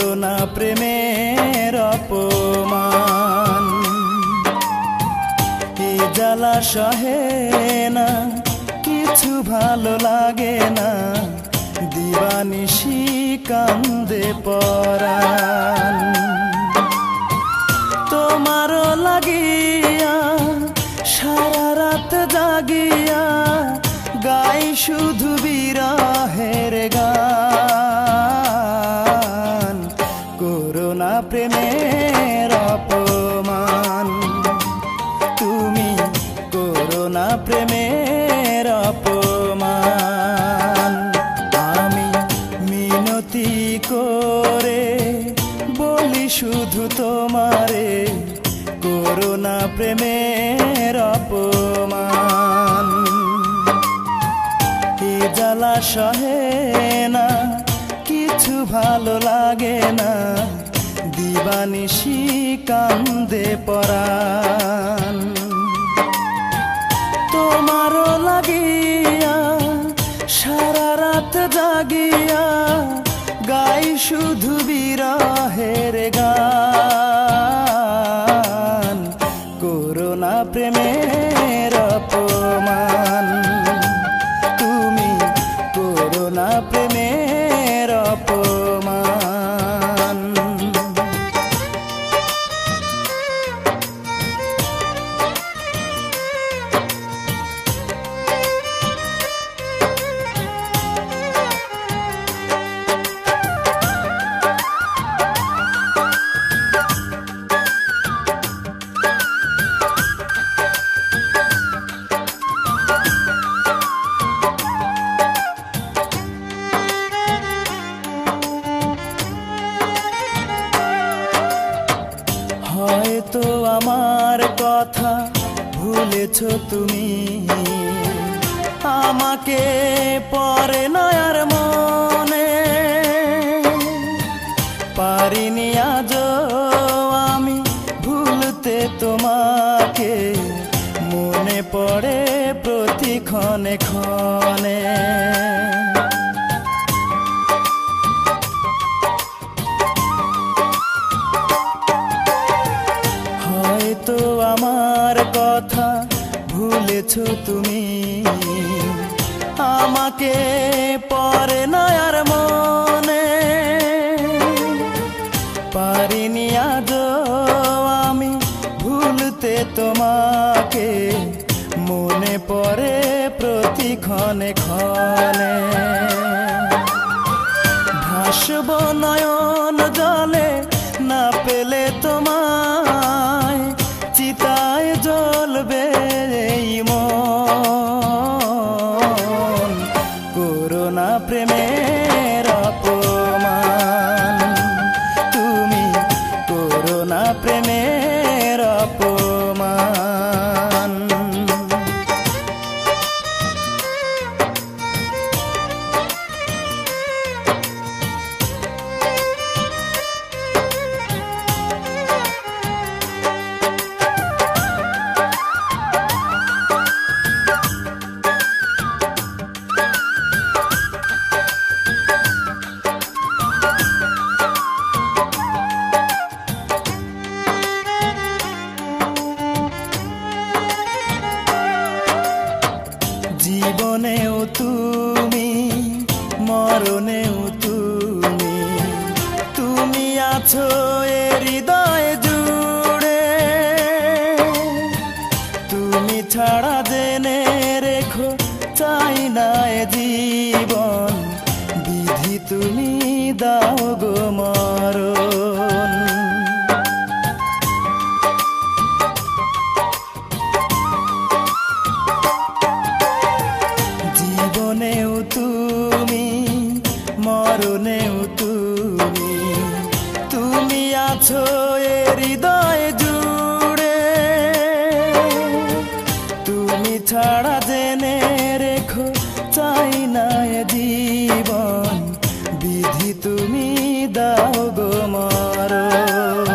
করো না প্রেমের অপমান। জ্বালা সহে না, কিছু ভালো লাগে না। দিবানি কান্দে পরান তোমার লাগিয়া সারা রাত জাগিয়া গাই শুধু বিরা করোনা প্রেমের অপমান। আমি মিনতি করে বলি শুধু তোমারে করোনা প্রেমের অপমান। এ জ্বালা সহে না, কিছু ভালো লাগে না, দিবানিশি কান্দে পরাণ। লাগিয়া সারা রাত জাগিয়া, গাই শুধু বিরহের গান। করোনা প্রেমের অপমান। তুমি করোনা প্রেমের অপমান। কথা ভুলেছ তুমি। আমাকে পরে নয়ার মনে। পারিনি আজ আমি ভুলতে তোমাকে। মনে পড়ে প্রতি ক্ষণে। ভুলেছ তুমি? আমাকে পরে নয়ার মনে। পারিনি আজ আমি ভুলতে তোমাকে। মনে পড়ে প্রতি ক্ষণে ক্ষণে। ভাসব নয়ন জলে আছো এ হৃদয় জুড়ে। তুমি ছাড়া জেনে রেখো, চাই না জীবন। বিধি তুমি দাও গো ছাড়া জেনে রেখো, চাই না জীবন। বিধি তুমি দাও গো মরণ।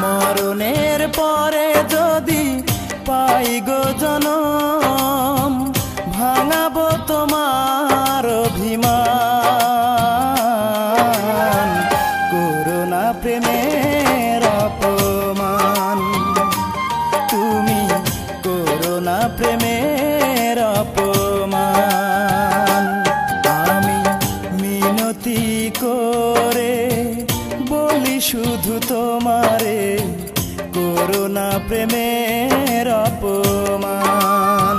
মরণের পরে যদি পাই গো জনম, ভাঙাবো তোমার অভিমান। করোনা প্রেমের কি করে? বলি শুধু তোমারে করোনা প্রেমের অপমান।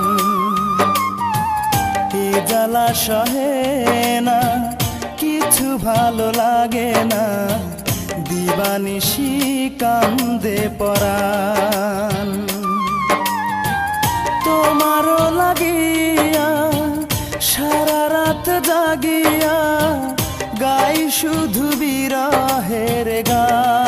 এ জ্বালা সহে না, কিছু ভালো লাগে না, দিবানি কান্দে পরাণ। তোমারও লাগিয়া সারা রাত জাগিয়া শুধু বিরহের গান।